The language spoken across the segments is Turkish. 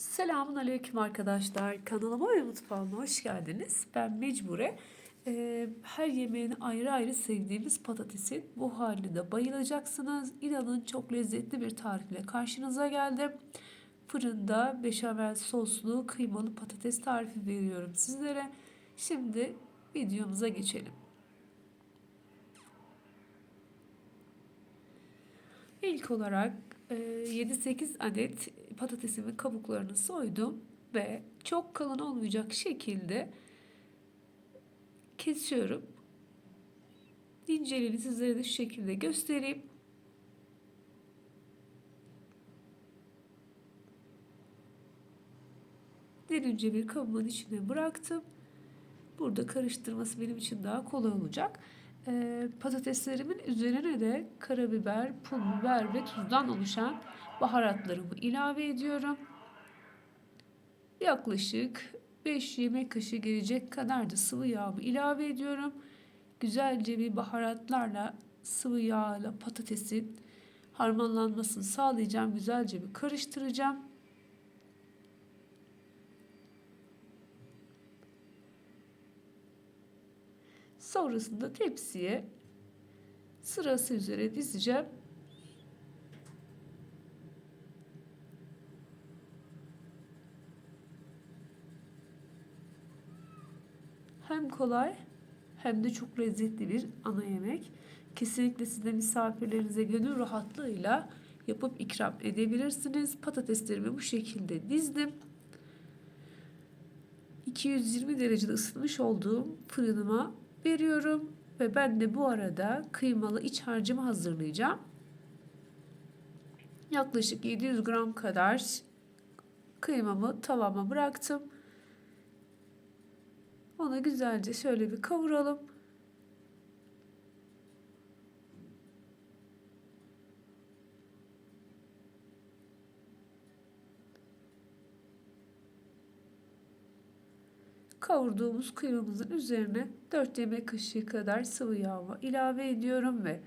Selamun Aleyküm arkadaşlar. Kanalıma ve mutfağıma hoş geldiniz. Ben Mecbure. Ee, her yemeğini ayrı ayrı sevdiğimiz patatesin bu haline bayılacaksınız. İnanın çok lezzetli bir tarifle karşınıza geldim. Fırında beşamel soslu kıymalı patates tarifi veriyorum sizlere. Şimdi videomuza geçelim. İlk olarak e, 7-8 adet patatesimin kabuklarını soydum ve çok kalın olmayacak şekilde kesiyorum. İnceliğini sizlere de şu şekilde göstereyim. Derince bir kabımın içine bıraktım. Burada karıştırması benim için daha kolay olacak. Ee, patateslerimin üzerine de karabiber, pul biber ve tuzdan oluşan baharatlarımı ilave ediyorum. Yaklaşık 5 yemek kaşığı gelecek kadar da sıvı yağımı ilave ediyorum. Güzelce bir baharatlarla sıvı yağla patatesin harmanlanmasını sağlayacağım. Güzelce bir karıştıracağım. Sonrasında tepsiye sırası üzere dizeceğim. Hem kolay hem de çok lezzetli bir ana yemek. Kesinlikle siz de misafirlerinize gönül rahatlığıyla yapıp ikram edebilirsiniz. Patateslerimi bu şekilde dizdim. 220 derecede ısıtmış olduğum fırınıma veriyorum ve ben de bu arada kıymalı iç harcımı hazırlayacağım. Yaklaşık 700 gram kadar kıymamı tavama bıraktım. Onu güzelce şöyle bir kavuralım. Kavurduğumuz kıymamızın üzerine 4 yemek kaşığı kadar sıvı yağ ilave ediyorum ve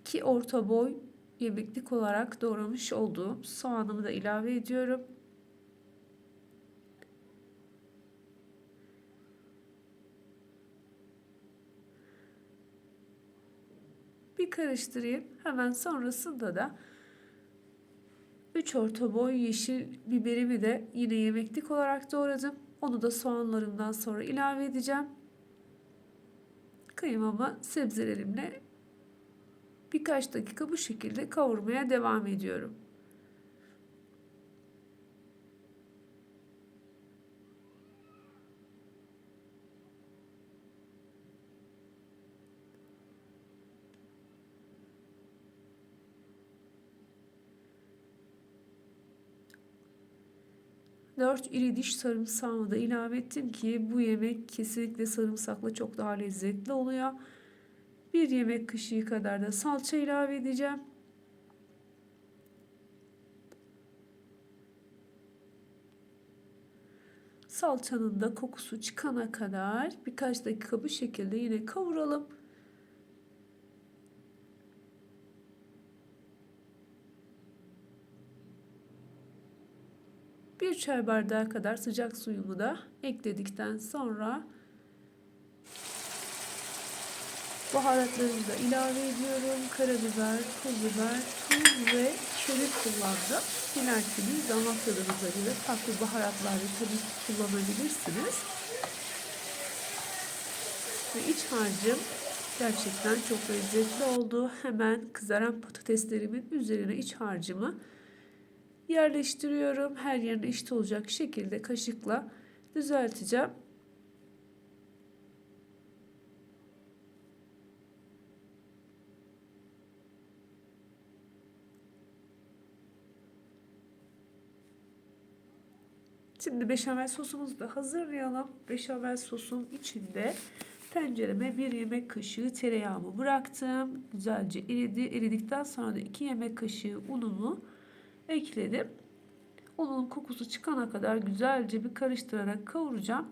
2 orta boy yemeklik olarak doğramış olduğum soğanımı da ilave ediyorum. Bir karıştırayım. Hemen sonrasında da 3 orta boy yeşil biberimi de yine yemeklik olarak doğradım. Onu da soğanlarımdan sonra ilave edeceğim. Kıymamı sebzelerimle birkaç dakika bu şekilde kavurmaya devam ediyorum. Dört iri diş sarımsağımı da ilave ettim ki bu yemek kesinlikle sarımsakla çok daha lezzetli oluyor. Bir yemek kaşığı kadar da salça ilave edeceğim. Salçanın da kokusu çıkana kadar birkaç dakika bu şekilde yine kavuralım. Bir çay bardağı kadar sıcak suyumu da ekledikten sonra baharatlarımı da ilave ediyorum. Karabiber, pul biber, tuz ve köri kullandım. Dilerseniz damak tadınıza göre farklı baharatlar da tabii kullanabilirsiniz. Ve iç harcım gerçekten çok lezzetli oldu. Hemen kızaran patateslerimin üzerine iç harcımı yerleştiriyorum. Her yerine eşit olacak şekilde kaşıkla düzelteceğim. Şimdi beşamel sosumuzu da hazırlayalım. Beşamel sosun içinde tencereme bir yemek kaşığı tereyağımı bıraktım. Güzelce eridi. Eridikten sonra da iki yemek kaşığı unumu ekledim. Unun kokusu çıkana kadar güzelce bir karıştırarak kavuracağım.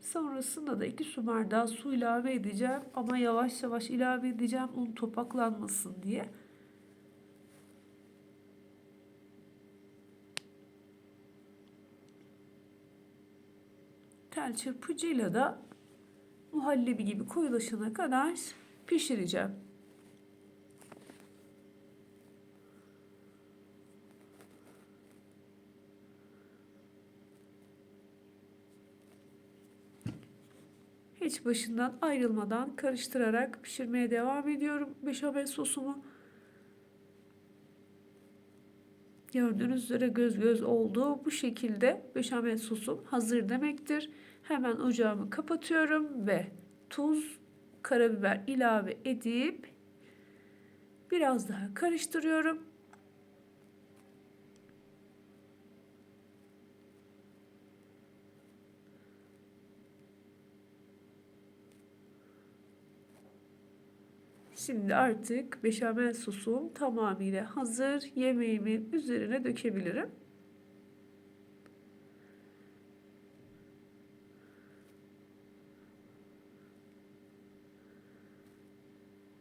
Sonrasında da 2 su bardağı su ilave edeceğim ama yavaş yavaş ilave edeceğim un topaklanmasın diye. Tel çırpıcıyla da muhallebi gibi koyulaşana kadar pişireceğim. Hiç başından ayrılmadan karıştırarak pişirmeye devam ediyorum beşamel sosumu. Gördüğünüz üzere göz göz oldu. Bu şekilde beşamel sosum hazır demektir. Hemen ocağımı kapatıyorum ve tuz, karabiber ilave edip biraz daha karıştırıyorum. Şimdi artık beşamel sosum tamamıyla hazır. Yemeğimin üzerine dökebilirim.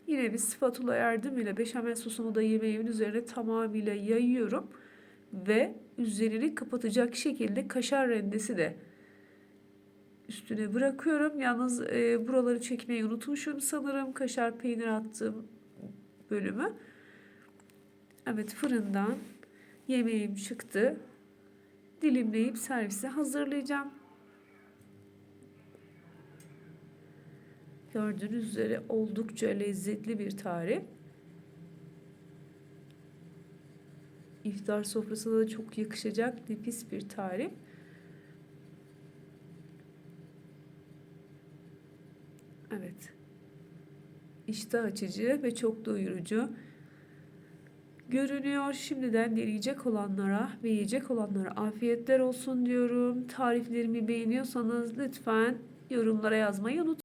Yine bir spatula yardımıyla beşamel sosumu da yemeğimin üzerine tamamıyla yayıyorum. Ve üzerini kapatacak şekilde kaşar rendesi de üstüne bırakıyorum. Yalnız e, buraları çekmeyi unutmuşum sanırım. Kaşar peynir attığım bölümü. Evet fırından yemeğim çıktı. Dilimleyip servise hazırlayacağım. Gördüğünüz üzere oldukça lezzetli bir tarif. İftar sofrasına da çok yakışacak nefis bir tarif. Evet. İştah açıcı ve çok doyurucu görünüyor. Şimdiden deneyecek olanlara ve yiyecek olanlara afiyetler olsun diyorum. Tariflerimi beğeniyorsanız lütfen yorumlara yazmayı unutmayın.